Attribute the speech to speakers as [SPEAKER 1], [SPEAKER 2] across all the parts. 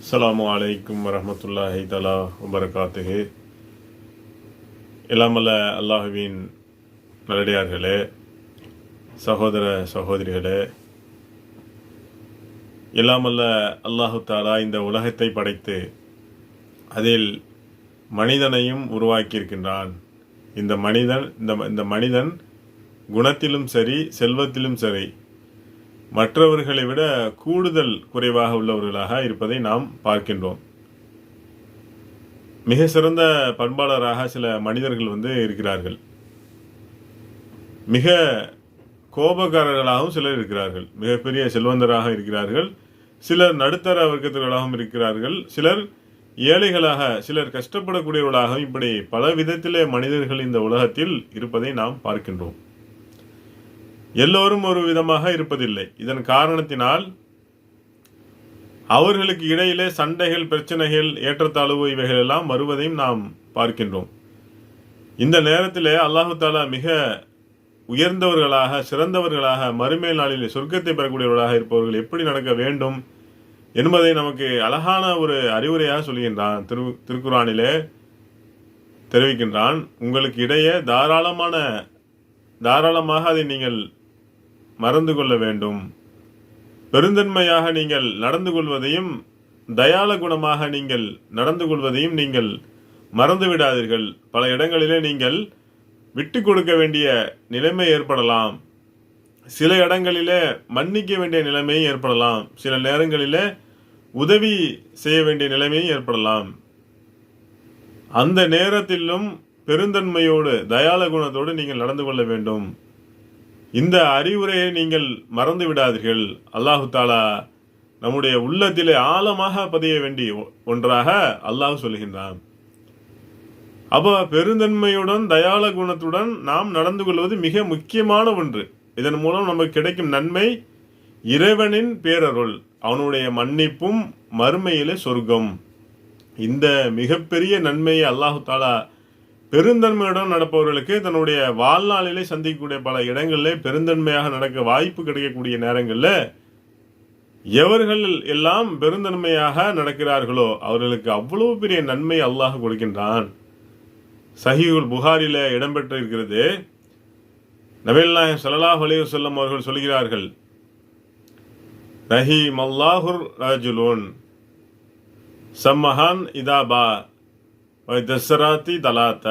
[SPEAKER 1] அஸ்லாம் அலைக்கும் வரஹ்மத்துல்லாஹி தலா வபரகாத்துஹு எல்லாமல்ல அல்லாஹுவின் நல்லடியார்களே சகோதர சகோதரிகளே எல்லாமல்ல அல்லாஹு தாலா இந்த உலகத்தை படைத்து அதில் மனிதனையும் உருவாக்கியிருக்கின்றான். இந்த மனிதன் இந்த இந்த மனிதன் குணத்திலும் சரி செல்வத்திலும் சரி மற்றவர்களை விட கூடுதல் குறைவாக உள்ளவர்களாக இருப்பதை நாம் பார்க்கின்றோம். மிக சிறந்த பண்பாளராக சில மனிதர்கள் வந்து இருக்கிறார்கள். மிக கோபக்காரர்களாகவும் சிலர் இருக்கிறார்கள். மிகப்பெரிய செல்வந்தராக இருக்கிறார்கள். சிலர் நடுத்தர வர்க்கத்தினர்களாகவும் இருக்கிறார்கள். சிலர் ஏழைகளாக சிலர் கஷ்டப்படக்கூடியவர்களாகவும் இப்படி பல விதத்திலே மனிதர்கள் இந்த உலகத்தில் இருப்பதை நாம் பார்க்கின்றோம். எல்லோரும் ஒரு விதமாக இருப்பதில்லை. இதன் காரணத்தினால் அவர்களுக்கு இடையிலே சண்டைகள் பிரச்சனைகள் ஏற்றத்தாழ்வு இவைகள் எல்லாம் வருவதையும் நாம் பார்க்கின்றோம். இந்த நேரத்திலே அல்லாஹு தாலா மிக உயர்ந்தவர்களாக சிறந்தவர்களாக மறுமை நாளில் சொர்க்கத்தை பெறக்கூடியவர்களாக இருப்பவர்கள் எப்படி நடக்க வேண்டும் என்பதை நமக்கு அழகான ஒரு அறிவுரையாக சொல்கின்றான். திரு திருக்குறானிலே தெரிவிக்கின்றான். உங்களுக்கு இடையே தாராளமான தாராளமாக அதை நீங்கள் மறந்து கொள்ள வேண்டும். பெருந்தன்மையாக நீங்கள் நடந்து கொள்வதையும் தயால குணமாக நீங்கள் நடந்து கொள்வதையும் நீங்கள் மறந்து விடாதீர்கள். பல இடங்களிலே நீங்கள் விட்டு கொடுக்க வேண்டிய நிலைமை ஏற்படலாம். சில இடங்களிலே மன்னிக்க வேண்டிய நிலைமையும் ஏற்படலாம். சில நேரங்களிலே உதவி செய்ய வேண்டிய நிலைமையும் ஏற்படலாம். அந்த நேரத்திலும் பெருந்தன்மையோடு தயால குணத்தோடு நீங்கள் நடந்து கொள்ள வேண்டும். இந்த அறிவுரையை நீங்கள் மறந்து விடாதீர்கள். அல்லாஹு தாலா நம்முடைய உள்ளத்திலே ஆழமாக பதிய வேண்டிய ஒன்றாக அல்லாஹ் சொல்கின்றான். அப்போ பெருந்தன்மையுடன் தயால குணத்துடன் நாம் நடந்து கொள்வது மிக முக்கியமான ஒன்று. இதன் மூலம் நமக்கு கிடைக்கும் நன்மை இறைவனின் பேரருள் அவனுடைய மன்னிப்பும் மறுமையிலே சொர்க்கம். இந்த மிகப்பெரிய நன்மையை அல்லாஹு தாலா பெருந்தன்மையுடன் நடப்பவர்களுக்கு தன்னுடைய வாழ்நாளிலே சந்திக்கக்கூடிய பல இடங்களிலே பெருந்தன்மையாக நடக்க வாய்ப்பு கிடைக்கக்கூடிய நேரங்களில் எவர்கள் எல்லாம் பெருந்தன்மையாக நடக்கிறார்களோ அவர்களுக்கு அவ்வளவு பெரிய நன்மை அல்லாஹ் கொடுக்கின்றான். சஹிகுல் புகாரில இடம்பெற்று இருக்கிறது. நபில் நாயகம் சல்லாஹ் அலைஹி அவர்கள் சொல்கிறார்கள் ரஹீம் அல்லாஹுர் ராஜுலோன் சம்மஹான் இதாபா தசராத்தி தலாத்த.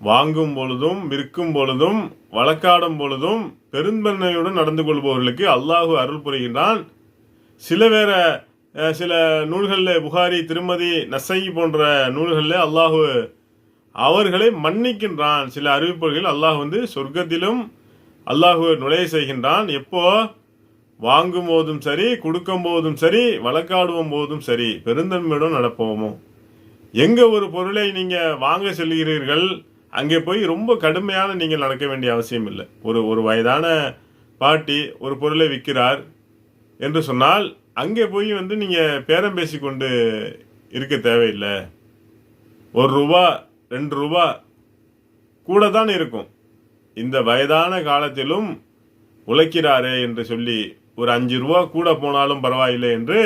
[SPEAKER 1] வாங்கும் பொழுதும் விற்கும் பொழுதும் வழக்காடும் பொழுதும் பெருந்தன்மையுடன் நடந்து கொள்பவர்களுக்கு அல்லாஹு அருள் புரிகின்றான். சில வேற சில நூல்களில் புகாரி திருமதி நசை போன்ற நூல்களில் அல்லாஹு அவர்களை மன்னிக்கின்றான். சில அறிவிப்புகள் அல்லாஹ் வந்து சொர்க்கத்திலும் அல்லாஹு நுழைய செய்கின்றான். எப்போ? வாங்கும் போதும் சரி கொடுக்கும் போதும் சரி வழக்காடுவோம் போதும் சரி பெருந்தன்மையுடன் நடப்போமோ? எங்கே ஒரு பொருளை நீங்கள் வாங்க செல்கிறீர்கள் அங்கே போய் ரொம்ப கடுமையான நீங்கள் நடக்க வேண்டிய அவசியம் இல்லை. ஒரு ஒரு வயதான பாட்டி ஒரு பொருளை விற்கிறார் என்று சொன்னால் அங்கே போய் வந்து நீங்கள் பேரம் பேசிக்கொண்டு இருக்க தேவையில்லை. ஒரு ரூபா ரெண்டு ரூபா கூட தான் இருக்கும். இந்த வயதான காலத்திலும் உழைக்கிறாரே என்று சொல்லி ஒரு அஞ்சு ரூபா கூட போனாலும் பரவாயில்லை என்று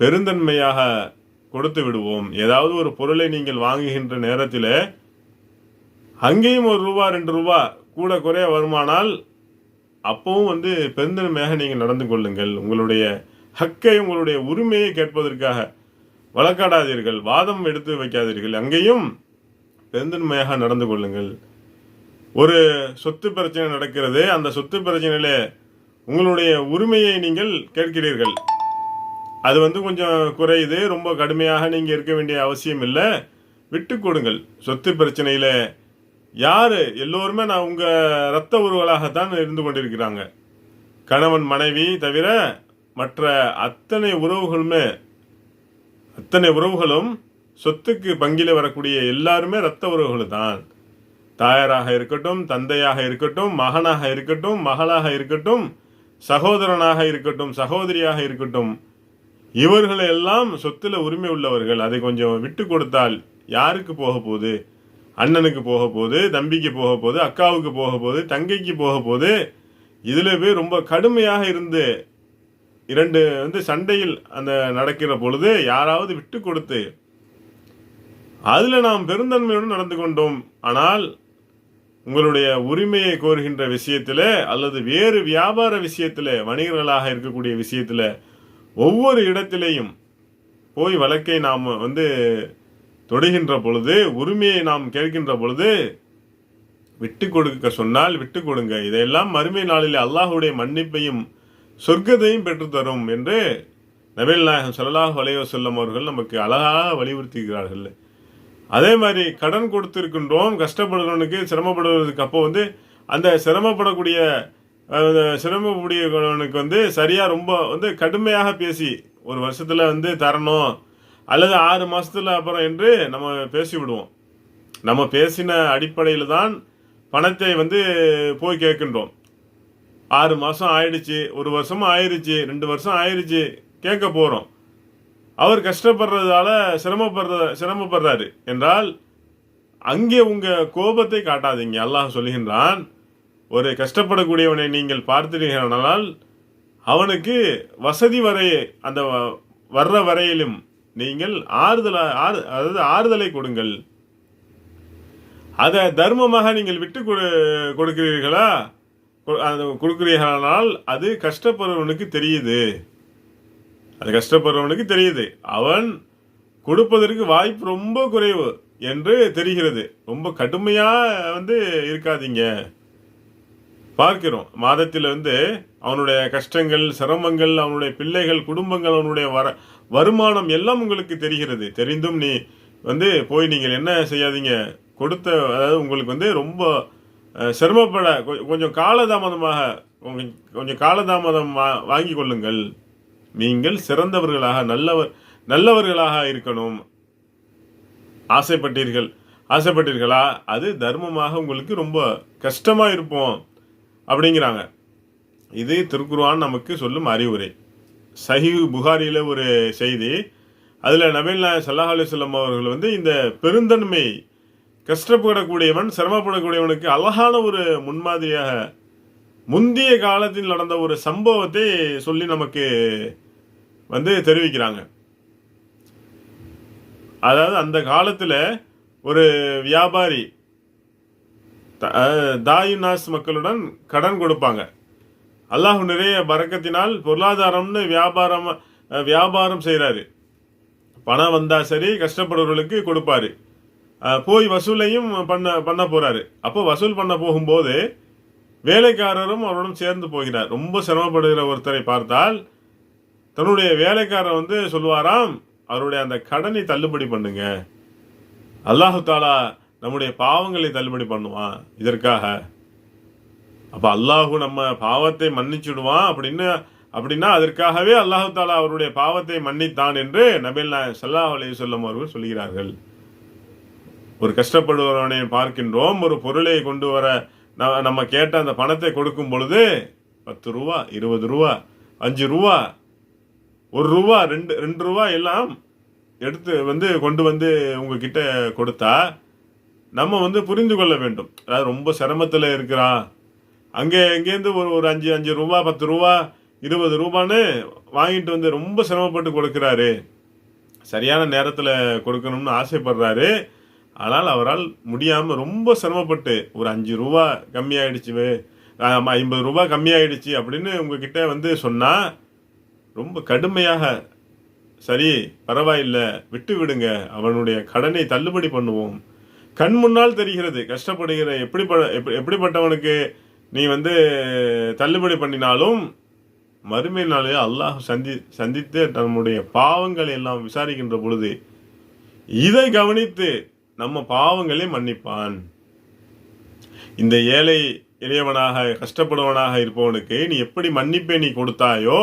[SPEAKER 1] பெருந்தன்மையாக கொடுத்து விடுவோம். ஏதாவது ஒரு பொருளை நீங்கள் வாங்குகின்ற நேரத்தில் அங்கேயும் ஒரு ரூபா ரெண்டு ரூபா கூட குறைய வருமானால் அப்பவும் வந்து பெருந்தன்மையாக நீங்கள் நடந்து கொள்ளுங்கள். உங்களுடைய ஹக்கை உங்களுடைய உரிமையை கேட்பதற்காக வழக்காடாதீர்கள். வாதம் எடுத்து வைக்காதீர்கள். அங்கேயும் பெருந்தன்மையாக நடந்து கொள்ளுங்கள். ஒரு சொத்து பிரச்சனை நடக்கிறது அந்த சொத்து பிரச்சனையில் உங்களுடைய உரிமையை நீங்கள் கேட்கிறீர்கள். அது வந்து கொஞ்சம் குறையுது. ரொம்ப கடுமையாக நீங்கள் இருக்க வேண்டிய அவசியம் இல்லை. விட்டு கொடுங்கள். சொத்து பிரச்சனையில் யார்? எல்லோருமே நான் உங்கள் இரத்த உறவுகளாகத்தான் இருந்து கொண்டிருக்கிறாங்க. கணவன் மனைவி தவிர மற்ற அத்தனை உறவுகளுமே அத்தனை உறவுகளும் சொத்துக்கு பங்கில வரக்கூடிய எல்லாருமே இரத்த உறவுகள் தான் தாயாராக இருக்கட்டும் தந்தையாக இருக்கட்டும் மகனாக இருக்கட்டும் மகளாக இருக்கட்டும் சகோதரனாக இருக்கட்டும் சகோதரியாக இருக்கட்டும் இவர்கள் எல்லாம் சொத்துல உரிமை உள்ளவர்கள். அதை கொஞ்சம் விட்டு கொடுத்தால் யாருக்கு போக போகுது? அண்ணனுக்கு போக போகுது தம்பிக்கு போக போகுது அக்காவுக்கு போக போகுது தங்கைக்கு போக போகுது. இதில் போய் ரொம்ப கடுமையாக இருந்து இரண்டு வந்து சண்டையில் அந்த நடக்கிற பொழுது யாராவது விட்டு கொடுத்து அதில் நாம் பெருந்தன்மையுடன் நடந்து கொண்டோம். ஆனால் உங்களுடைய உரிமையை கோருகின்ற விஷயத்தில் அல்லது வேறு வியாபார விஷயத்தில் வணிகர்களாக இருக்கக்கூடிய விஷயத்தில் ஒவ்வொரு இடத்திலேயும் போய் வழக்கை நாம் வந்து தொடுகின்ற பொழுது உரிமையை நாம் கேட்கின்ற பொழுது விட்டு கொடுக்க சொன்னால் விட்டு கொடுங்க. இதையெல்லாம் மறுமை நாளில் அல்லாஹுடைய மன்னிப்பையும் சொர்க்கத்தையும் பெற்றுத்தரும் என்று நபீல் நாயகம் ஸல்லல்லாஹு அலைஹி செல்லும் அவர்கள் நமக்கு அழகாக வலியுறுத்துகிறார்கள். அதே மாதிரி கடன் கொடுத்திருக்கின்றோம் கஷ்டப்படுறவனுக்கு சிரமப்படுவதற்கு அப்போ வந்து அந்த சிரமப்படக்கூடிய அஹ், வந்து சரியாக ரொம்ப வந்து கடுமையாக பேசி ஒரு வருஷத்தில் வந்து தரணும் அல்லது ஆறு மாதத்தில் அப்புறம் என்று நம்ம பேசி விடுவோம். நம்ம பேசின அடிப்படையில் தான் பணத்தை வந்து போய் கேட்கின்றோம். ஆறு மாதம் ஆயிடுச்சு ஒரு வருஷமும் ஆயிடுச்சு ரெண்டு வருஷம் ஆயிடுச்சு கேட்க போகிறோம் அவர் கஷ்டப்படுறதால சிரமப்படுற சிரமப்படுறாரு. என்றால் அங்கே உங்கள் கோபத்தை காட்டாதீங்க. அல்லாஹ் சொல்லுகின்றான் ஒரு கஷ்டப்படக்கூடியவனை நீங்கள் பார்த்தீர்களானால் அவனுக்கு வசதி வரை அந்த வ- வர்ற வரையிலும் நீங்கள் ஆறுதலா ஆறு அதாவது ஆறுதலை கொடுங்கள். அதை தர்மமாக நீங்கள் விட்டு கொடு கொடுக்கிறீர்களா? கொ- அது கொடுக்கிறீர்களானால் அது கஷ்டப்படுறவனுக்கு தெரியுது. அது கஷ்டப்படுறவனுக்கு தெரியுது. அவன் கொடுப்பதற்கு வாய்ப்பு ரொம்ப குறைவு என்று தெரிகிறது. ரொம்ப கடுமையாக வந்து இருக்காதீங்க. பார்க்கிறோம். மாதத்தில் வந்து அவனுடைய கஷ்டங்கள் சிரமங்கள் அவனுடைய பிள்ளைகள் குடும்பங்கள் அவனுடைய வர வருமானம் எல்லாம் உங்களுக்கு தெரிகிறது. தெரிந்தும் நீ வந்து போய் நீங்கள் என்ன செய்யாதீங்க? கொடுத்த அதாவது உங்களுக்கு வந்து ரொம்ப சிரமப்பட கொஞ்சம் காலதாமதமாக கொஞ்சம் காலதாமதம் வா வாங்கி கொள்ளுங்கள். நீங்கள் சிறந்தவர்களாக நல்லவர் நல்லவர்களாக இருக்கணும். ஆசைப்பட்டீர்கள். ஆசைப்பட்டீர்களா? அது தர்மமாக உங்களுக்கு ரொம்ப கஷ்டமாக இருப்போம். அப்படிங்கிறாங்க. இது திருக்குர்வான் நமக்கு சொல்லும் அறிவுரை. சஹி புகாரியில் ஒரு செய்தி அதில் நபீல் நாயக் சல்லாஹ் அலைஹி அவர்கள் வந்து இந்த பெருந்தன்மை கஷ்டப்படக்கூடியவன் சிரமப்படக்கூடியவனுக்கு அழகான ஒரு முன்மாதிரியாக முந்தைய காலத்தில் நடந்த ஒரு சம்பவத்தை சொல்லி நமக்கு வந்து தெரிவிக்கிறாங்க. அதாவது அந்த காலத்தில் ஒரு வியாபாரி தாயுநாஸ் மக்களுடன் கடன் கொடுப்பாங்க. அல்லாஹ் நிறைய பறக்கத்தினால் பொருளாதாரம்னு வியாபாரம் வியாபாரம் செய்கிறாரு பணம் வந்தால் சரி கஷ்டப்படுறவர்களுக்கு கொடுப்பாரு. போய் வசூலையும் பண்ண பண்ண போகிறாரு அப்போ வசூல் பண்ண போகும்போது வேலைக்காரரும் அவருடன் சேர்ந்து போகிறார். ரொம்ப சிரமப்படுகிற ஒருத்தரை பார்த்தால் தன்னுடைய வேலைக்காரர் வந்து சொல்லுவாராம் அவருடைய அந்த கடனை தள்ளுபடி பண்ணுங்க. அல்லாஹு தாலா நம்முடைய பாவங்களை தள்ளுபடி பண்ணுவான். இதற்காக. அப்போ அல்லாஹு நம்ம பாவத்தை மன்னிச்சுடுவான் அப்படின்னு அப்படின்னா அதற்காகவே அல்லாஹு தாலா அவருடைய பாவத்தை மன்னித்தான் என்று நபில் நாயகம் ஸல்லல்லாஹு அலைஹி அவர்கள் சொல்கிறார்கள். ஒரு கஷ்டப்படுபவனை பார்க்கின்றோம் ஒரு பொருளை கொண்டு வர ந- நம்ம கேட்ட அந்த பணத்தை கொடுக்கும் பொழுது பத்து ரூபா இருபது ரூபா அஞ்சு ரூபா ஒரு ரூபா ரெண்டு ரெண்டு ரூபா எல்லாம் எடுத்து வந்து கொண்டு வந்து உங்ககிட்ட கொடுத்தா நம்ம வந்து புரிந்து கொள்ள வேண்டும். அதாவது ரொம்ப சிரமத்தில் இருக்கிறான். அங்கே எங்கேருந்து ஒரு ஒரு அஞ்சு அஞ்சு ரூபா பத்து ரூபா இருபது ரூபான்னு வாங்கிட்டு வந்து ரொம்ப சிரமப்பட்டு கொடுக்குறாரு. சரியான நேரத்தில் கொடுக்கணும்னு ஆசைப்படுறாரு. ஆனால் அவரால் முடியாமல் ரொம்ப சிரமப்பட்டு ஒரு அஞ்சு ரூபா கம்மியாயிடுச்சு. ஐம்பது ரூபா கம்மியாயிடுச்சு அப்படின்னு உங்ககிட்ட வந்து சொன்னால் ரொம்ப கடுமையாக சரி பரவாயில்லை விட்டு விடுங்க அவனுடைய கடனை தள்ளுபடி பண்ணுவோம். கண் முன்னால் தெரிகிறது. கஷ்டப்படுகிற எப்படி எப்படி எப்படிப்பட்டவனுக்கு நீ வந்து தள்ளுபடி பண்ணினாலும் மறுமை நாளில் அல்லாஹ் சந்தி சந்தித்து நம்முடைய பாவங்களை எல்லாம் விசாரிக்கின்ற பொழுது இதை கவனித்து நம்ம பாவங்களை மன்னிப்பான். இந்த ஏழை எளியவனாக கஷ்டப்படுவனாக இருப்பவனுக்கு நீ எப்படி மன்னிப்பை நீ கொடுத்தாயோ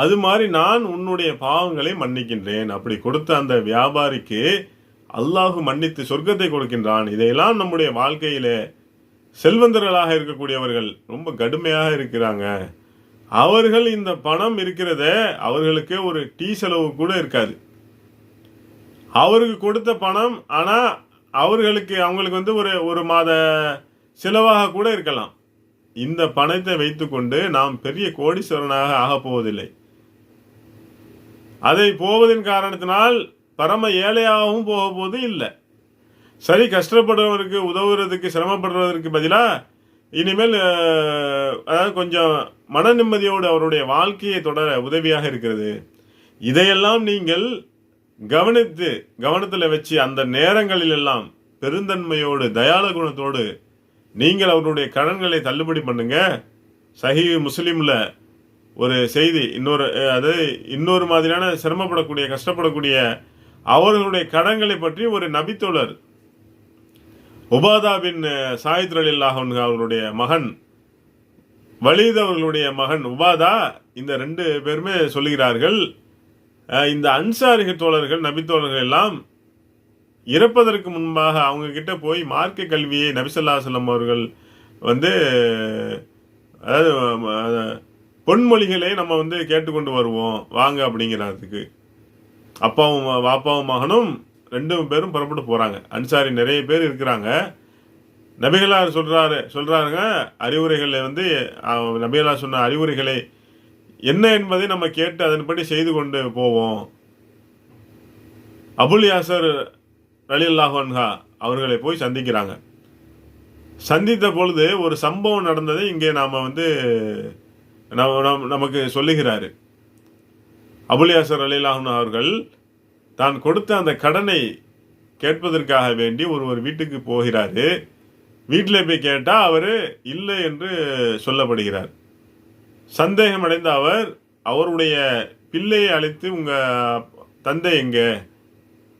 [SPEAKER 1] அது மாதிரி நான் உன்னுடைய பாவங்களை மன்னிக்கின்றேன். அப்படி கொடுத்த அந்த வியாபாரிக்கு அல்லாஹு மன்னித்து சொர்க்கத்தை கொடுக்கின்றான். இதையெல்லாம் நம்முடைய வாழ்க்கையிலே செல்வந்தர்களாக இருக்கக்கூடியவர்கள் ரொம்ப கடுமையாக இருக்கிறாங்க. அவர்கள் இந்த பணம் இருக்கிறதே அவர்களுக்கு ஒரு டீ செலவு கூட இருக்காது. அவருக்கு கொடுத்த பணம் ஆனால் அவர்களுக்கு அவங்களுக்கு வந்து ஒரு ஒரு மாத செலவாக கூட இருக்கலாம். இந்த பணத்தை வைத்துக்கொண்டு நாம் பெரிய கோடீஸ்வரனாக ஆகப் போவதில்லை அதை போவதின் காரணத்தினால் பரம ஏழையாகவும் போக போது இல்லை. சரி கஷ்டப்படுறவருக்கு உதவுறதுக்கு சிரமப்படுறதற்கு பதிலாக இனிமேல் அதாவது கொஞ்சம் மன நிம்மதியோடு அவருடைய வாழ்க்கையை தொடர உதவியாக இருக்கிறது. இதையெல்லாம் நீங்கள் கவனித்து கவனத்தில் வச்சு அந்த நேரங்களில் எல்லாம் பெருந்தன்மையோடு தயால குணத்தோடு நீங்கள் அவருடைய கடன்களை தள்ளுபடி பண்ணுங்க. சஹி முஸ்லீமில் ஒரு செய்தி இன்னொரு அதாவது அது இன்னொரு மாதிரியான சிரமப்படக்கூடிய கஷ்டப்படக்கூடிய அவர்களுடைய கடன்களை பற்றி ஒரு நபித்தோழர் உபாதா பின் சாயித் அலில்லாஹ் அவர்களுடைய மகன் வலீத் அவர்களுடைய மகன் உபாதா இந்த ரெண்டு பேருமே சொல்லுகிறார்கள் இந்த அன்சாரிக தோழர்கள் நபித்தோழர்கள் எல்லாம் இறப்பதற்கு முன்பாக அவங்க கிட்ட போய் மார்க்க கல்வியை நபிசல்லா செல்லம் அவர்கள் வந்து அதாவது பொன்மொழிகளை நம்ம வந்து கேட்டுக்கொண்டு வருவோம் வாங்க அப்படிங்கிறதுக்கு. அப்பாவும் வாப்பாவும் மகனும் ரெண்டு பேரும் புறப்பட்டு போகிறாங்க அன்சாரி நிறைய பேர் இருக்கிறாங்க. நபிகளார் சொல்கிறாரு சொல்கிறாருங்க அறிவுரைகளை வந்து நபிகளார் சொன்ன அறிவுரைகளை என்ன என்பதை நம்ம கேட்டு அதன்படி செய்து கொண்டு போவோம். அபுல் யாசர் ரலில்லாஹன்ஹா அவர்களை போய் சந்திக்கிறாங்க. சந்தித்த பொழுது ஒரு சம்பவம் நடந்ததை இங்கே நாம் வந்து நம்ம- நமக்கு சொல்லுகிறாரு. அபுலியாசர் அலிலாஹன் அவர்கள் தான் கொடுத்த அந்த கடனை கேட்பதற்காக வேண்டி ஒருவர் வீட்டுக்கு போகிறாரு. வீட்டில் போய் கேட்டால் அவர் இல்லை என்று சொல்லப்படுகிறார். சந்தேகம் அடைந்த அவர் அவருடைய பிள்ளையை அழைத்து உங்கள் தந்தை எங்கே?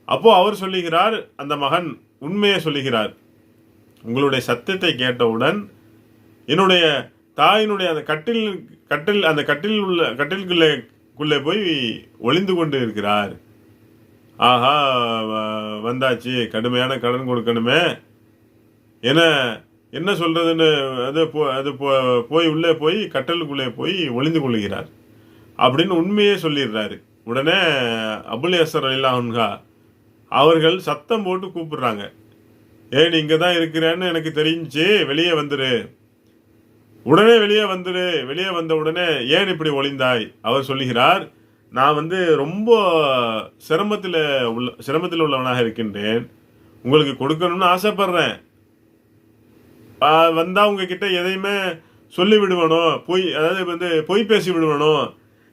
[SPEAKER 1] அப்போது அவர் சொல்லுகிறார் அந்த மகன் உண்மையை சொல்லுகிறார். உங்களுடைய சத்தியத்தை கேட்டவுடன் என்னுடைய தாயினுடைய அந்த கட்டில் கட்டில் அந்த கட்டில் உள்ள கட்டிலுக்குள்ளே குள்ளே போய் ஒளிந்து கொண்டு இருக்கிறார். ஆஹா வந்தாச்சு கடுமையான கடன் கொடுக்கணுமே. என்ன என்ன சொல்கிறதுன்னு அது போ அது போ- போய் உள்ளே போய் கட்டலுக்குள்ளே போய் ஒளிந்து கொள்கிறார் அப்படின்னு உண்மையே சொல்லிடுறாரு. உடனே அபுல் யசர் அலிலாஹன்ஹா அவர்கள் சத்தம் போட்டு கூப்பிடுறாங்க. ஏன் இங்கே தான் இருக்கிறேன்னு எனக்கு தெரிஞ்சு வெளியே வந்துரு. உடனே வெளியே வந்துடு வெளியே வந்த உடனே ஏன் இப்படி ஒளிந்தாய்? அவர் சொல்லுகிறார் நான் வந்து ரொம்ப சிரமத்தில் உள்ள சிரமத்தில் உள்ளவனாக இருக்கின்றேன். உங்களுக்கு கொடுக்கணும்னு ஆசைப்படுறேன். ஆ, வந்தா உங்ககிட்ட எதையுமே சொல்லி விடுவனோ பொய் அதாவது வந்து பொய் பேசி விடுவனோ.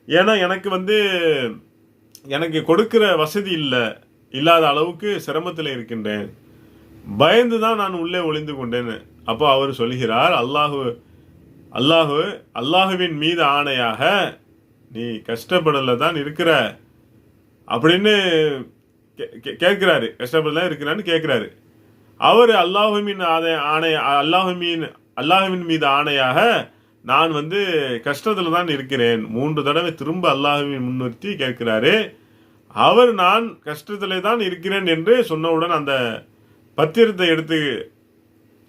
[SPEAKER 1] ஏன்னா எனக்கு வந்து எனக்கு கொடுக்கிற வசதி இல்லை இல்லாத அளவுக்கு சிரமத்தில் இருக்கின்றேன். பயந்து தான் நான் உள்ளே ஒளிந்து கொண்டேன் அப்போ அவர் சொல்கிறார் அல்லாஹு அல்லாஹு அல்லாஹுவின் மீது ஆணையாக நீ கஷ்டப்படல தான் இருக்கிற அப்படின்னு கே- கேட்கிறாரு. கஷ்டப்படல இருக்கிறான்னு கேட்கிறாரு. அவர் அல்லாஹுமின் ஆணை ஆணை அல்லாஹுமின் அல்லாஹுவின் மீது ஆணையாக நான் வந்து கஷ்டத்தில் தான் இருக்கிறேன். மூன்று தடவை திரும்ப அல்லாஹுவின் முன்னிறுத்தி கேட்கிறாரு. அவர் நான் கஷ்டத்தில் தான் இருக்கிறேன் என்று சொன்னவுடன் அந்த பத்திரத்தை எடுத்து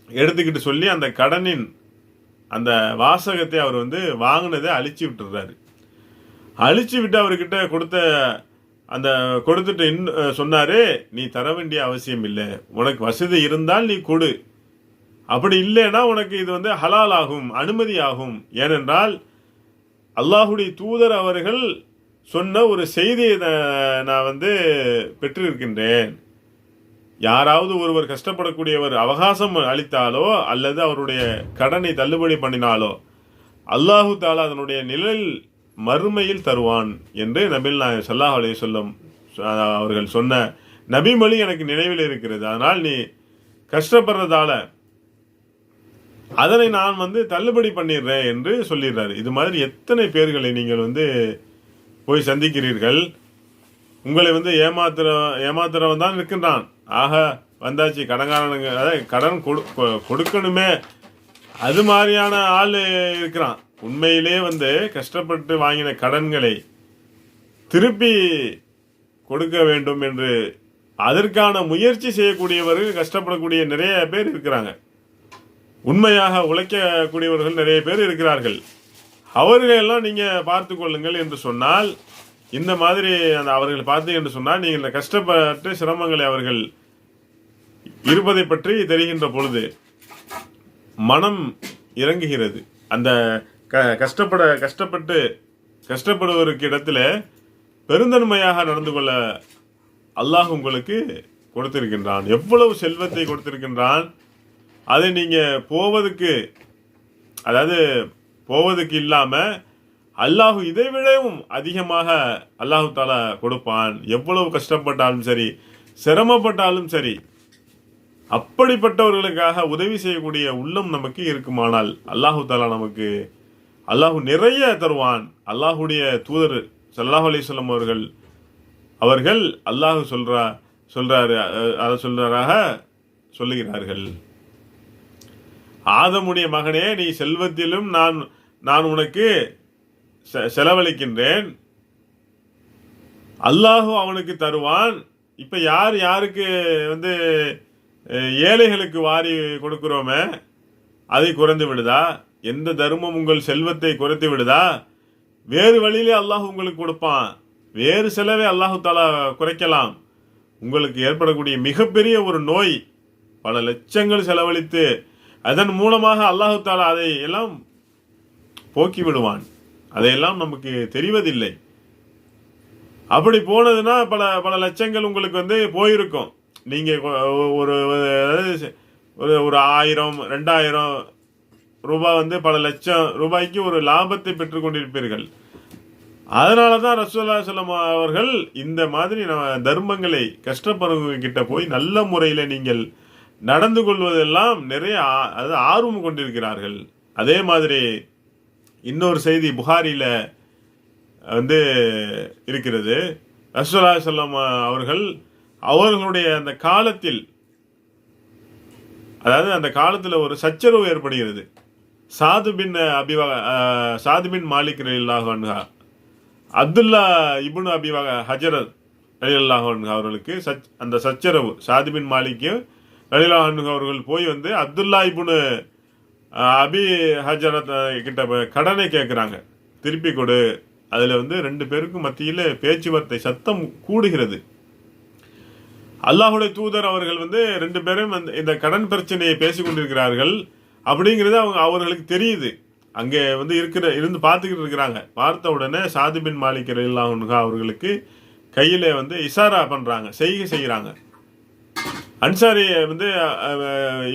[SPEAKER 1] எடுத்துக்கிட்டு சொல்லி அந்த கடனின் அந்த வாசகத்தை அவர் வந்து வாங்கினதை அழிச்சு விட்டுறாரு. அழிச்சு விட்டு அவர்கிட்ட கொடுத்த அந்த கொடுத்துட்டு இன்னும் சொன்னாரு நீ தர வேண்டிய அவசியம் இல்லை. உனக்கு வசதி இருந்தால் நீ கொடு. அப்படி இல்லைன்னா உனக்கு இது வந்து ஹலால் ஆகும் அனுமதி ஆகும் ஏனென்றால் அல்லாஹுடைய தூதர் அவர்கள் சொன்ன ஒரு செய்தியை நான் நான் வந்து பெற்றிருக்கின்றேன். யாராவது ஒருவர் கஷ்டப்படக்கூடியவர் அவகாசம் அளித்தாலோ அல்லது அவருடைய கடனை தள்ளுபடி பண்ணினாலோ அல்லாஹு தாலா அதனுடைய நிழல் மறுமையில் தருவான் என்று நபில் நாயகம் சல்லாஹ் அலைஹி வஸல்லம் அவர்கள் சொன்ன நபிமொழி எனக்கு நினைவில் இருக்கிறது. அதனால் நீ கஷ்டப்படுறதால அதனை நான் வந்து தள்ளுபடி பண்ணிடுறேன் என்று சொல்லிடுறாரு. இது மாதிரி எத்தனை பேர்களை நீங்கள் வந்து போய் சந்திக்கிறீர்கள்? உங்களை வந்து ஏமாத்துற ஏமாத்துறவன் தான் இருக்கின்றான். ஆக வந்தாச்சு கடன்காரனுங்க அதாவது கடன் கொடு கொடுக்கணுமே. அது மாதிரியான ஆள் இருக்கிறான். உண்மையிலே வந்து கஷ்டப்பட்டு வாங்கின கடன்களை திருப்பி கொடுக்க வேண்டும் என்று அதற்கான முயற்சி செய்யக்கூடியவர்கள் கஷ்டப்படக்கூடிய நிறைய பேர் இருக்கிறாங்க. உண்மையாக உழைக்கக்கூடியவர்கள் நிறைய பேர் இருக்கிறார்கள். அவர்களெல்லாம் நீங்கள் பார்த்து கொள்ளுங்கள் என்று சொன்னால் இந்த மாதிரி அந்த அவர்கள் பார்த்தீங்க என்று சொன்னால் நீங்கள் இந்த கஷ்டப்பட்டு சிரமங்களை அவர்கள் இருப்பதை பற்றி தெரிகின்ற பொழுது மனம் இறங்குகிறது. அந்த க கஷ்டப்பட கஷ்டப்பட்டு கஷ்டப்படுவதற்கு இடத்துல பெருந்தன்மையாக நடந்து கொள்ள அல்லாஹ் உங்களுக்கு கொடுத்திருக்கின்றான். எவ்வளவு செல்வத்தை கொடுத்திருக்கின்றான். அதை நீங்கள் போவதுக்கு அதாவது போவதுக்கு இல்லாமல் அல்லாஹு இதை விடவும் அதிகமாக அல்லாஹு தாலா கொடுப்பான். எவ்வளவு கஷ்டப்பட்டாலும் சரி சிரமப்பட்டாலும் சரி அப்படிப்பட்டவர்களுக்காக உதவி செய்யக்கூடிய உள்ளம் நமக்கு இருக்குமானால் அல்லாஹு தாலா நமக்கு அல்லாஹு நிறைய தருவான். அல்லாஹுடைய தூதர் சல்லாஹ் அலிஸ்லம் அவர்கள் அவர்கள் அல்லாஹு சொல்றா சொல்றாரு அதை சொல்றாராக சொல்லுகிறார்கள். ஆதமுடைய மகனே நீ செல்வத்திலும் நான் நான் உனக்கு செலவழிக்கின்றேன். அல்லாஹு அவனுக்கு தருவான். இப்போ யார் யாருக்கு வந்து ஏழைகளுக்கு வாரி கொடுக்குறோமே அதை குறைந்து விடுதா? எந்த தர்மம் உங்கள் செல்வத்தை குறைத்து விடுதா? வேறு வழியிலே அல்லாஹ் உங்களுக்கு கொடுப்பான். வேறு செலவை அல்லாஹு தாலா குறைக்கலாம். உங்களுக்கு ஏற்படக்கூடிய மிகப்பெரிய ஒரு நோய் பல லட்சங்கள் செலவழித்து அதன் மூலமாக அல்லாஹு தாலா அதை எல்லாம் போக்கி விடுவான். அதையெல்லாம் நமக்கு தெரிவதில்லை. அப்படி போனதுன்னா பல பல லட்சங்கள் உங்களுக்கு வந்து போயிருக்கும். நீங்கள் ஒரு ஒரு ஒரு ஆயிரம் ரெண்டாயிரம் ரூபாய் வந்து பல லட்சம் ரூபாய்க்கு ஒரு லாபத்தை பெற்று கொண்டிருப்பீர்கள். அதனால தான் ரசூல்லா சொல்லம் அவர்கள் இந்த மாதிரி நம்ம தர்மங்களை கஷ்டப்படுறவங்க கிட்ட போய் நல்ல முறையில் நீங்கள் நடந்து கொள்வதெல்லாம் நிறைய ஆ- அதாவது ஆர்வம் கொண்டிருக்கிறார்கள். அதே மாதிரி இன்னொரு செய்தி புகாரியில் வந்து இருக்கிறது. ரசூல்லா சொல்லம் அவர்கள் அவர்களுடைய அந்த காலத்தில் அதாவது அந்த காலத்தில் ஒரு சச்சரவு ஏற்படுகிறது. சாது பின் அபிவா சாது பின் மாலிக் ரயில்லாஹன்ஹா அப்துல்லா இபுன் அபிவா ஹஜரத் ரயில்லாஹன்ஹா அவர்களுக்கு சச் அந்த சச்சரவு சாது பின் மாலிக்கும் ரலியல்லாஹு அவர்கள் போய் வந்து அப்துல்லா இபுனு அபி ஹஜரத் கிட்ட கடனை கேட்குறாங்க திருப்பி கொடு. அதில் வந்து ரெண்டு பேருக்கும் மத்தியில் பேச்சுவார்த்தை சத்தம் கூடுகிறது. அல்லாஹுடைய தூதர் அவர்கள் வந்து ரெண்டு பேரும் வந்து இந்த கடன் பிரச்சனையை பேசி கொண்டிருக்கிறார்கள் அப்படிங்கிறது அவங்க அவர்களுக்கு தெரியுது. அங்கே வந்து இருக்கிற இருந்து பார்த்துக்கிட்டு இருக்கிறாங்க. பார்த்த உடனே சாது பின் மாலிக் ரலியல்லாஹு அவர்களுக்கு கையில் வந்து இசாரா பண்ணுறாங்க செய்கை செய்கிறாங்க அன்சாரி வந்து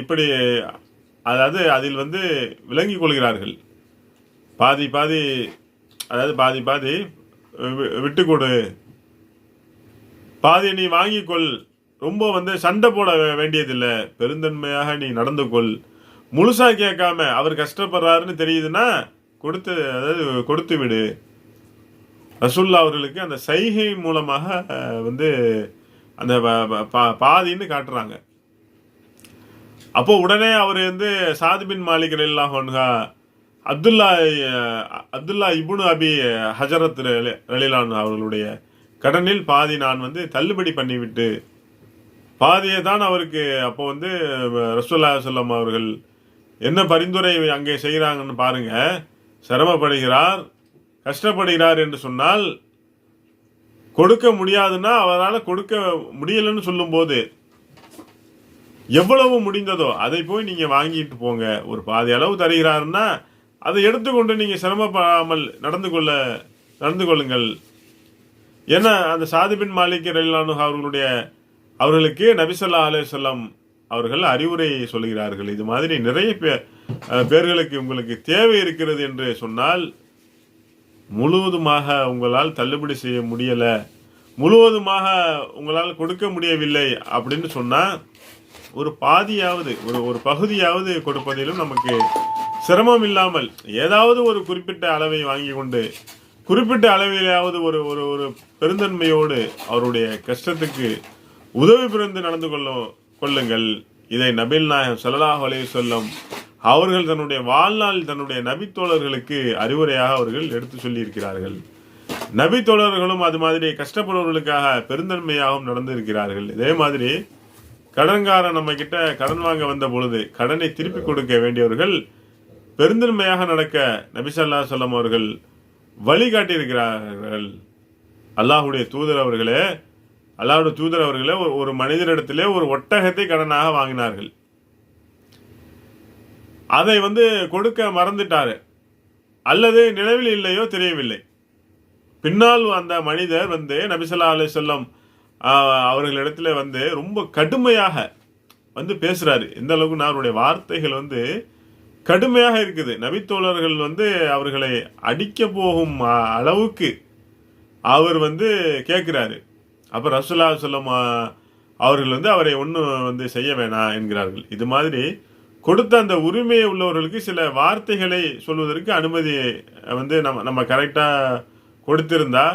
[SPEAKER 1] இப்படி அதாவது அதில் வந்து விளங்கிக் கொள்கிறார்கள். பாதி பாதி அதாவது பாதி பாதி வி- விட்டு கொடு. பாதி நீ வாங்கிக்கொள் ரொம்ப வந்து சண்டை போட வேண்டியதில்லை. பெருந்தன்மையாக நீ நடந்து கொள். முழுசாக கேட்காம அவர் கஷ்டப்படுறாருன்னு தெரியுதுன்னா கொடுத்து அதாவது கொடுத்து விடு. ரசுல்லா அவர்களுக்கு அந்த சைகை மூலமாக வந்து அந்த ப- பா- பாதின்னு காட்டுறாங்க. அப்போ உடனே அவர் வந்து சாதிபின் மாலிக் ரலியல்லாஹு அப்துல்லா அப்துல்லா இபுனு அபி ஹஜரத் ரலிலான் அவர்களுடைய கடனில் பாதி நான் வந்து தள்ளுபடி பண்ணிவிட்டு பாதியை தான் அவருக்கு அப்போ வந்து ரசூல்லா சொல்லம் அவர்கள் என்ன பரிந்துரை அங்கே செய்கிறாங்கன்னு பாருங்க. சிரமப்படுகிறார் கஷ்டப்படுகிறார் என்று சொன்னால் கொடுக்க முடியாதுன்னா அவரால் கொடுக்க முடியலன்னு சொல்லும்போது எவ்வளவு முடிந்ததோ அதை போய் நீங்கள் வாங்கிட்டு போங்க. ஒரு பாதி அளவு தருகிறாருன்னா அதை எடுத்துக்கொண்டு நீங்கள் சிரமப்படாமல் நடந்து கொள்ள நடந்து கொள்ளுங்கள். ஏன்னா அந்த சாதிபின் மாலிக் ரயிலானு அவர்களுடைய அவர்களுக்கு நபிசல்லா அலையம் அவர்கள் அறிவுரை சொல்கிறார்கள். இது மாதிரி நிறைய பே பேர்களுக்கு உங்களுக்கு தேவை இருக்கிறது என்று சொன்னால் முழுவதுமாக உங்களால் தள்ளுபடி செய்ய முடியலை முழுவதுமாக உங்களால் கொடுக்க முடியவில்லை அப்படின்னு சொன்னால் ஒரு பாதியாவது ஒரு ஒரு பகுதியாவது கொடுப்பதிலும் நமக்கு சிரமம் இல்லாமல் ஏதாவது ஒரு குறிப்பிட்ட அளவை வாங்கி கொண்டு குறிப்பிட்ட அளவிலாவது ஒரு ஒரு ஒரு பெருந்தன்மையோடு அவருடைய கஷ்டத்துக்கு உதவி பிறந்து நடந்து கொள்ளும் கொள்ளுங்கள். இதை நபில் நாயகம் ஸல்லல்லாஹு அலைஹி சொல்லும் அவர்கள் தன்னுடைய வாழ்நாள் தன்னுடைய நபித்தோழர்களுக்கு அறிவுரையாக அவர்கள் எடுத்து சொல்லியிருக்கிறார்கள். நபித்தோழர்களும் அது மாதிரி கஷ்டப்படுபவர்களுக்காக பெருந்தன்மையாகவும் நடந்திருக்கிறார்கள். இதே மாதிரி கடன்காரன் நம்ம கிட்ட கடன் வாங்க வந்த பொழுது கடனை திருப்பி கொடுக்க வேண்டியவர்கள் பெருந்தன்மையாக நடக்க நபிசல்லா சொல்லம் அவர்கள் வழிகாட்டியிருக்கிறார்கள் அல்லாஹுடைய தூதர் அவர்களே அல்லாஹுடைய தூதர் அவர்களே ஒரு- ஒரு மனிதரிடத்திலே ஒரு ஒட்டகத்தை கடனாக வாங்கினார்கள். அதை வந்து கொடுக்க மறந்துட்டாரு. அல்லது நினைவில் இல்லையோ தெரியவில்லை. பின்னால் அந்த மனிதர் வந்து நபிசல்லா அலி சொல்லம் அவர்களிடத்துல வந்து ரொம்ப கடுமையாக வந்து பேசுறாரு. எந்த அளவுக்கு அவருடைய வார்த்தைகள் வந்து கடுமையாக இருக்குது. நபித்தோழர்கள் வந்து அவர்களை அடிக்க போகும் அளவுக்கு அவர் வந்து கேட்குறாரு அப்போ ரசுல்லா சொல்லம் அவர்கள் வந்து அவரை ஒன்றும் வந்து செய்ய வேணாம் என்கிறார்கள். இது மாதிரி கொடுத்த அந்த உரிமையை உள்ளவர்களுக்கு சில வார்த்தைகளை சொல்வதற்கு அனுமதி வந்து நம்ம நம்ம கரெக்டாக கொடுத்திருந்தா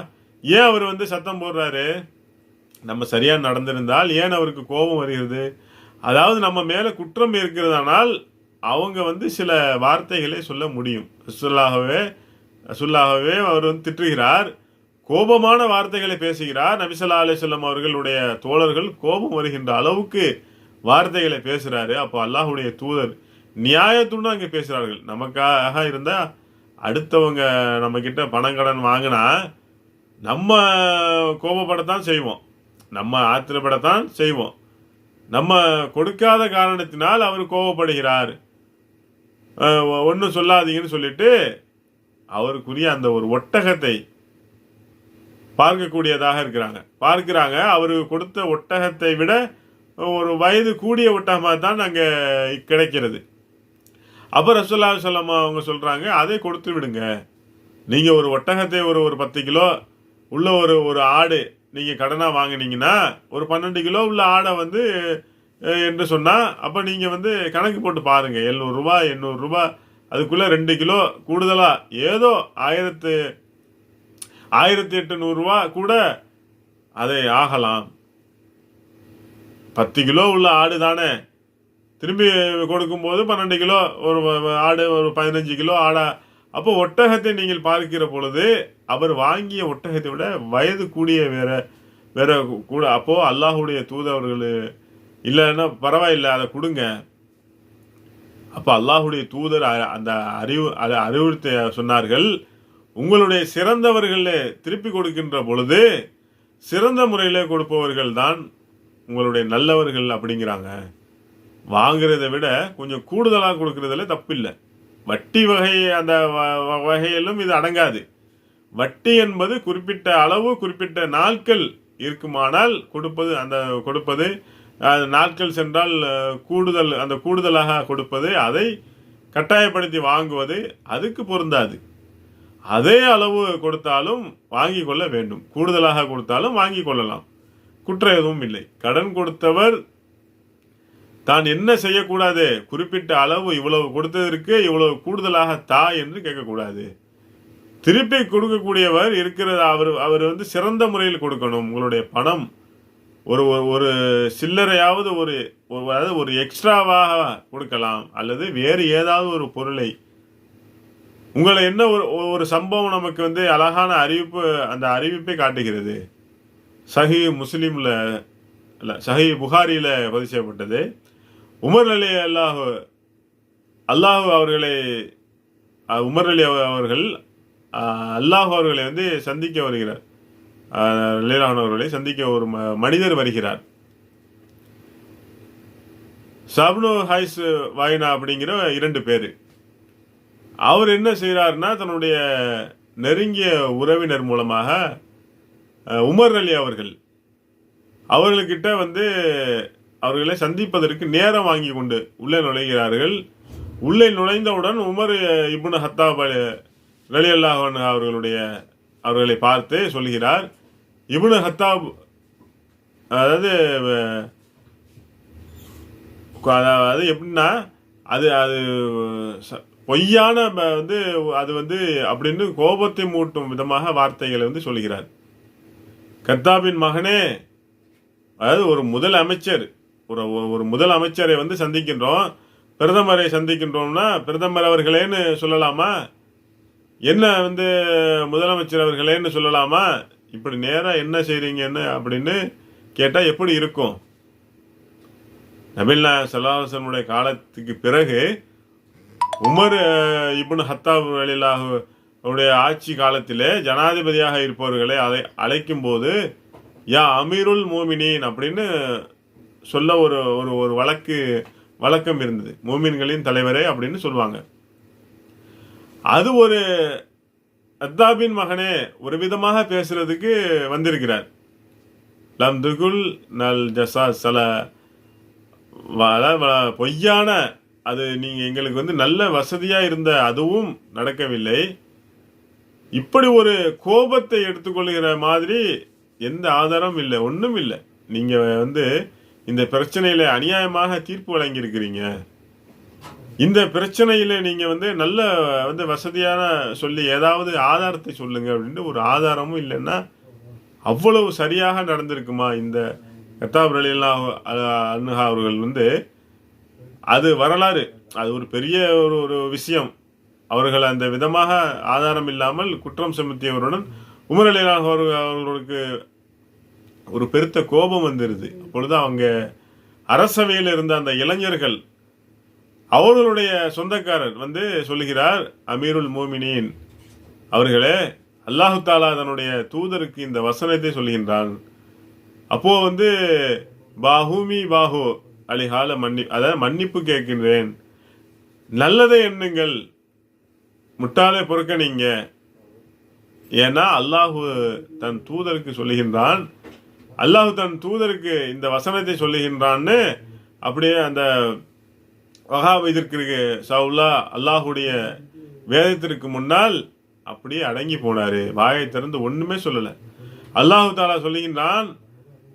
[SPEAKER 1] ஏன் அவர் வந்து சத்தம் போடுறாரு? நம்ம சரியாக நடந்திருந்தால் ஏன் அவருக்கு கோபம் வருகிறது? அதாவது நம்ம மேலே குற்றம் இருக்கிறதானால் அவங்க வந்து சில வார்த்தைகளை சொல்ல முடியும். ரசுல்லாகவே ரசுல்லாகவே அவர் வந்து திட்டுகிறார். கோபமான வார்த்தைகளை பேசுகிறார். நபிசல்லா அலிசல்லம் அவர்களுடைய தோழர்கள் கோபம் வருகின்ற அளவுக்கு வார்த்தைகளை பேசுகிறாரு அப்போ அல்லாஹுடைய தூதர் நியாயத்துடன் அங்கே பேசுகிறார்கள். நமக்காக இருந்தால் அடுத்தவங்க நம்மக்கிட்ட பணங்கடன் வாங்கினா நம்ம கோபப்படத்தான் செய்வோம். நம்ம ஆத்திரப்படத்தான் செய்வோம். நம்ம கொடுக்காத காரணத்தினால் அவர் கோபப்படுகிறார். ஒன்றும் சொல்லாதீங்கன்னு சொல்லிட்டு அவருக்குரிய அந்த ஒரு ஒட்டகத்தை பார்க்கக்கூடியதாக இருக்கிறாங்க. பார்க்கிறாங்க அவர் கொடுத்த ஒட்டகத்தை விட ஒரு வயது கூடிய ஒட்டகமாக தான் அங்கே கிடைக்கிறது. அப்போ ரசோல்லா சொல்லம்மா அவங்க சொல்கிறாங்க அதை கொடுத்து விடுங்க. நீங்கள் ஒரு ஒட்டகத்தை ஒரு ஒரு பத்து கிலோ உள்ள ஒரு ஒரு ஆடு நீங்கள் கடனாக வாங்குனீங்கன்னா ஒரு பன்னெண்டு கிலோ உள்ள ஆடை வந்து என்று சொன்னால் அப்போ நீங்கள் வந்து கணக்கு போட்டு பாருங்கள் எழுநூறுரூபா எண்ணூறுரூபா அதுக்குள்ளே ரெண்டு கிலோ கூடுதலாக ஏதோ ஆயிரத்து ஆயிரத்தி எட்டுநூறுரூவா கூட அதை ஆகலாம். பத்து கிலோ உள்ள ஆடு தானே? திரும்பி கொடுக்கும்போது பன்னெண்டு கிலோ ஒரு ஆடு ஒரு பதினஞ்சு கிலோ ஆடை அப்போ ஒட்டகத்தை நீங்கள் பார்க்கிற பொழுது அவர் வாங்கிய ஒட்டகத்தை விட வயது கூடிய வேற வேற கூட. அப்போ அல்லாஹுடைய தூதவர்கள் இல்லைன்னா பரவாயில்லை அதை கொடுங்க. அப்போ அல்லாஹுடைய தூதர் அ- அந்த அறிவு அதை அறிவுறுத்த சொன்னார்கள். உங்களுடைய சிறந்தவர்களே திருப்பி கொடுக்கின்ற பொழுது சிறந்த முறையில் கொடுப்பவர்கள் தான் உங்களுடைய நல்லவர்கள் அப்படிங்கிறாங்க. வாங்குறதை விட கொஞ்சம் கூடுதலாக கொடுக்கறதுல தப்பில்லை. வட்டி வகை அந்த வ- வ- வகையிலும் இது அடங்காது. வட்டி என்பது குறிப்பிட்ட அளவு குறிப்பிட்ட நாட்கள் இருக்குமானால் கொடுப்பது அந்த கொடுப்பது நாட்கள் சென்றால் கூடுதல் அந்த கூடுதலாக கொடுப்பது அதை கட்டாயப்படுத்தி வாங்குவது அதுக்கு பொருந்தாது. அதே அளவு கொடுத்தாலும் வாங்கி கொள்ள வேண்டும். கூடுதலாக கொடுத்தாலும் வாங்கி கொள்ளலாம். குற்றம் எதுவும் இல்லை. கடன் கொடுத்தவர் தான் என்ன செய்யக்கூடாது? குறிப்பிட்ட அளவு இவ்வளவு கொடுத்ததற்கு இவ்வளவு கூடுதலாக தா என்று கேட்கக்கூடாது. திருப்பி கொடுக்கக்கூடியவர் இருக்கிறது அவர் அவர் வந்து சிறந்த முறையில் கொடுக்கணும். உங்களுடைய பணம் ஒரு ஒரு- ஒரு சில்லறையாவது ஒரு ஒரு- அதாவது ஒரு எக்ஸ்ட்ராவாக கொடுக்கலாம். அல்லது வேறு ஏதாவது ஒரு பொருளை. உங்களை என்ன ஒரு ஒரு சம்பவம் நமக்கு வந்து அழகான அறிவிப்பு அந்த அறிவிப்பை காட்டுகிறது. சஹி முஸ்லீமில் இல்லை சஹி புகாரியில் பதிவு செய்யப்பட்டது. உமர் அலி அல்லாஹ் அல்லாஹ் அவர்களை உமர் அலி அவர்கள் அல்லாஹ் அவர்களை வந்து சந்திக்க வருகிறார். லீலான் அவர்களை சந்திக்க ஒரு மனிதர் வருகிறார். சப்னு ஹைஸ் வாயினா அப்படிங்கிற இரண்டு பேர். அவர் என்ன செய்கிறாருன்னா தன்னுடைய நெருங்கிய உறவினர் மூலமாக உமர் அலி அவர்கள் அவர்கள்கிட்ட வந்து அவர்களை சந்திப்பதற்கு நேரம் வாங்கி கொண்டு உள்ளே நுழைகிறார்கள். உள்ளே நுழைந்தவுடன் உமர் இபுன் ஹத்தாப் ரலி அல்லாஹன் அவர்களுடைய அவர்களை பார்த்து சொல்கிறார் இபுன் ஹத்தாப் அதாவது அதாவது எப்படின்னா அது அது ச- பொய்யான வந்து அது வந்து அப்படின்னு கோபத்தை மூட்டும் விதமாக வார்த்தைகளை வந்து சொல்கிறார். கத்தாபின் மகனே அதாவது ஒரு முதல் அமைச்சர் ஒரு ஒரு- முதல் அமைச்சரை வந்து சந்திக்கின்றோம். பிரதமரை சந்திக்கின்றோம்னா பிரதமர் அவர்களேன்னு சொல்லலாமா? என்ன வந்து முதலமைச்சர் அவர்களேன்னு சொல்லலாமா? இப்படி நேராக என்ன செய்கிறீங்கன்னு அப்படின்னு கேட்டால் எப்படி இருக்கும்? நபில்லா சல்லாஹனுடைய காலத்துக்கு பிறகு உமர் இப்னு ஹத்தாப் அலிலாஹ் அவருடைய ஆட்சி காலத்திலே ஜனாதிபதியாக இருப்பவர்களை அழை அழைக்கும் போது யா அமீருல் மோமினின் அப்படின்னு சொல்ல ஒரு ஒரு ஒரு வழக்கு வழக்கம் இருந்தது. மோமின்களின் தலைவரே அப்படின்னு சொல்லுவாங்க. அது ஒரு அத்தாபின் மகனே ஒரு விதமாக பேசுறதுக்கு வந்திருக்கிறார். லம் துகுல் நல் ஜசா சல. வள பொய்யான அது நீங்கள் எங்களுக்கு வந்து நல்ல வசதியாக இருந்த அதுவும் நடக்கவில்லை. இப்படி ஒரு கோபத்தை எடுத்துக்கொள்கிற மாதிரி எந்த ஆதாரமும் இல்லை ஒன்றும் இல்லை. நீங்கள் வந்து இந்த பிரச்சனையில அநியாயமாக தீர்ப்பு வழங்கியிருக்கிறீங்க. இந்த பிரச்சனையில நீங்க வந்து நல்ல வந்து வசதியான சொல்லி ஏதாவது ஆதாரத்தை சொல்லுங்க அப்படின்ட்டு ஒரு ஆதாரமும் இல்லைன்னா அவ்வளவு சரியாக நடந்திருக்குமா? இந்த கத்தாப் ரலியல்லாஹு அன்ஹா அவர்கள் வந்து அது வரலாறு. அது ஒரு பெரிய ஒரு ஒரு விஷயம். அவர்கள் அந்த விதமாக ஆதாரம் இல்லாமல் குற்றம் சுமத்தியவருடன் உமர் அவர்கள் அவர்களுக்கு ஒரு பெருத்த கோபம் வந்துடுது அப்பொழுது அவங்க அரசவையில் இருந்த அந்த இளைஞர்கள் அவர்களுடைய சொந்தக்காரர் வந்து சொல்லுகிறார் அமீருல் மோமினின் அவர்களே அல்லாஹு தாலா தன்னுடைய தூதருக்கு இந்த வசனத்தை சொல்கின்றான் அப்போ வந்து பாஹூமி பாஹு அலிஹால மன்னி அதாவது மன்னிப்பு கேட்கின்றேன். நல்லதை எண்ணுங்கள் முட்டாளை புறக்கணிங்க ஏன்னா அல்லாஹு தன் தூதருக்கு சொல்லுகின்றான் அல்லாஹ் தன் தூதருக்கு இந்த வசனத்தை சொல்லுகின்றான்னு அப்படியே அந்த வகாப் இதற்கு சவுல்லா அல்லாஹுடைய வேதத்திற்கு முன்னால் அப்படியே அடங்கி போனார். வாயை திறந்து ஒன்றுமே சொல்லலை. அல்லாஹு தாலா சொல்லுகின்றான்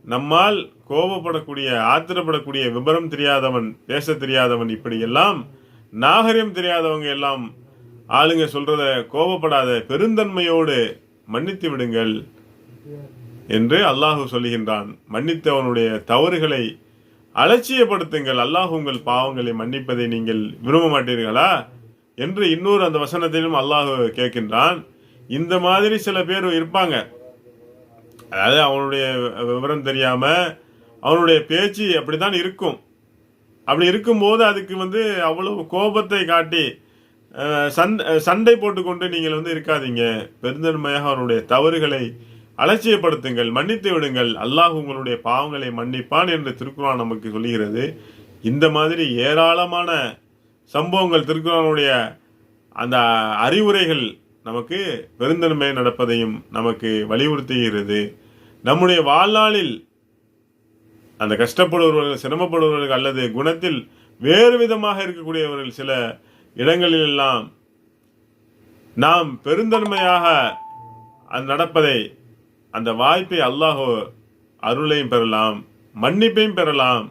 [SPEAKER 1] நம்மால் கோபப்படக்கூடிய ஆத்திரப்படக்கூடிய விபரம் தெரியாதவன் பேச தெரியாதவன் இப்படியெல்லாம் நாகரியம் நாகரிகம் தெரியாதவங்க எல்லாம் ஆளுங்க சொல்றத கோபப்படாத பெருந்தன்மையோடு மன்னித்து விடுங்கள். என்று அல்லாஹு சொல்லுகின்றான். மன்னித்தவனுடைய தவறுகளை அலட்சியப்படுத்துங்கள். அல்லாஹ் உங்கள் பாவங்களை மன்னிப்பதை நீங்கள் விரும்ப மாட்டீர்களா? என்று இன்னொரு அந்த வசனத்திலும் அல்லாஹு கேட்கின்றான். இந்த மாதிரி சில பேர் இருப்பாங்க. அதாவது அவனுடைய விவரம் தெரியாம அவனுடைய பேச்சு அப்படித்தான் இருக்கும். அப்படி இருக்கும்போது அதுக்கு வந்து அவ்வளவு கோபத்தை காட்டி சண்டை சண்டை போட்டுக்கொண்டு நீங்கள் வந்து இருக்காதீங்க. பெருந்தன்மையாக அவனுடைய தவறுகளை அலட்சியப்படுத்துங்கள் மன்னித்து விடுங்கள். அல்லாஹ் உங்களுடைய பாவங்களை மன்னிப்பான் என்று திருக்குறான் நமக்கு சொல்லுகிறது. இந்த மாதிரி ஏராளமான சம்பவங்கள் திருக்குறானுடைய அந்த அறிவுரைகள் நமக்கு பெருந்தன்மை நடப்பதையும் நமக்கு வலியுறுத்துகிறது. நம்முடைய வாழ்நாளில் அந்த கஷ்டப்படுபவர்கள் சிரமப்படுபவர்கள் அல்லது குணத்தில் வேறு விதமாக இருக்கக்கூடியவர்கள் சில இடங்களிலெல்லாம் நாம் பெருந்தன்மையாக அது நடப்பதை அந்த வாய்ப்பை அல்லாஹோ அருளையும் பெறலாம் மன்னிப்பையும் பெறலாம்.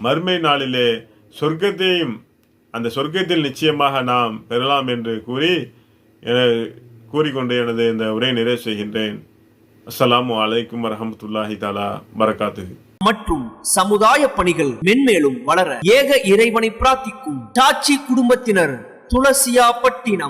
[SPEAKER 1] மர்மை நாளிலே சொர்க்கத்தையும் அந்த சொர்க்கத்தில் நிச்சயமாக நாம் பெறலாம் என்று கூறி என- கூறிக்கொண்டு எனது இந்த உரை நிறைவு செய்கின்றேன். அஸ்ஸலாமு அலைக்கும் வரமத்துல்லாஹி தாலா வரகாத்து
[SPEAKER 2] மற்றும் சமுதாய பணிகள் மென்மேலும் வளர ஏக இறைவனை பிரார்த்திக்கும் டாச்சி குடும்பத்தினர் துளசியா பட்டினம்